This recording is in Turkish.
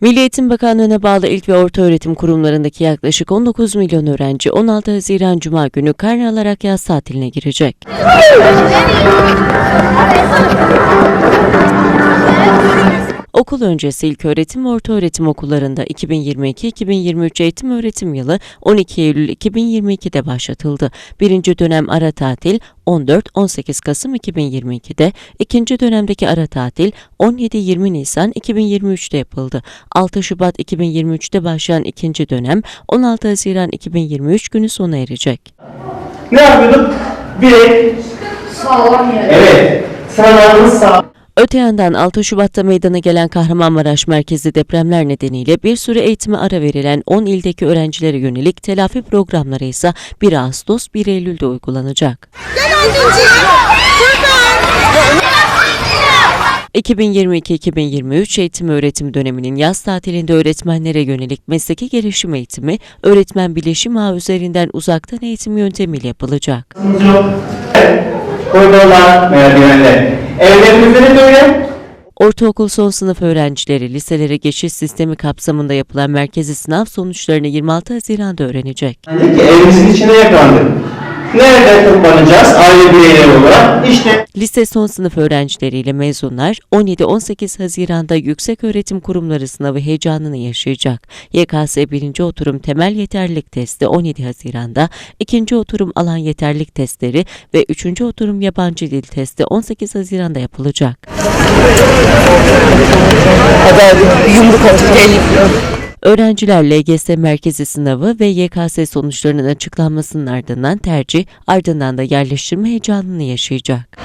Milli Eğitim Bakanlığı'na bağlı ilk ve orta öğretim kurumlarındaki yaklaşık 19 milyon öğrenci 16 Haziran Cuma günü karne alarak yaz tatiline girecek. Okul öncesi ilk öğretim ve orta öğretim okullarında 2022-2023 eğitim öğretim yılı 12 Eylül 2022'de başlatıldı. Birinci dönem ara tatil 14-18 Kasım 2022'de, ikinci dönemdeki ara tatil 17-20 Nisan 2023'te yapıldı. 6 Şubat 2023'te başlayan ikinci dönem 16 Haziran 2023 günü sona erecek. Ne yapıyorduk? Bilek. Sağlam yere. Evet. Sağlamımız sağ. Öte yandan 6 Şubat'ta meydana gelen Kahramanmaraş merkezli depremler nedeniyle bir süre eğitime ara verilen 10 ildeki öğrencilere yönelik telafi programları ise 1 Ağustos 1 Eylül'de uygulanacak. 2022-2023 eğitim öğretim döneminin yaz tatilinde öğretmenlere yönelik mesleki gelişim eğitimi öğretmen bileşim ağı üzerinden uzaktan eğitim yöntemiyle yapılacak. Koridorlar, merdivenler. Evlerimizde de böyle. Ortaokul son sınıf öğrencileri liselere geçiş sistemi kapsamında yapılan merkezi sınav sonuçlarını 26 Haziran'da öğrenecek. Dedi ki evimizin içine yakalandık. Nerede toplanacağız aile bireyleri olarak? İşte Lise son sınıf öğrencileriyle mezunlar 17-18 Haziran'da Yükseköğretim Kurumları sınavı heyecanını yaşayacak. YKS 1. oturum temel yeterlilik testi 17 Haziran'da, 2. oturum alan yeterlilik testleri ve 3. oturum yabancı dil testi 18 Haziran'da yapılacak. Öğrenciler LGS merkezi sınavı ve YKS sonuçlarının açıklanmasının ardından tercih, ardından da yerleştirme heyecanını yaşayacak.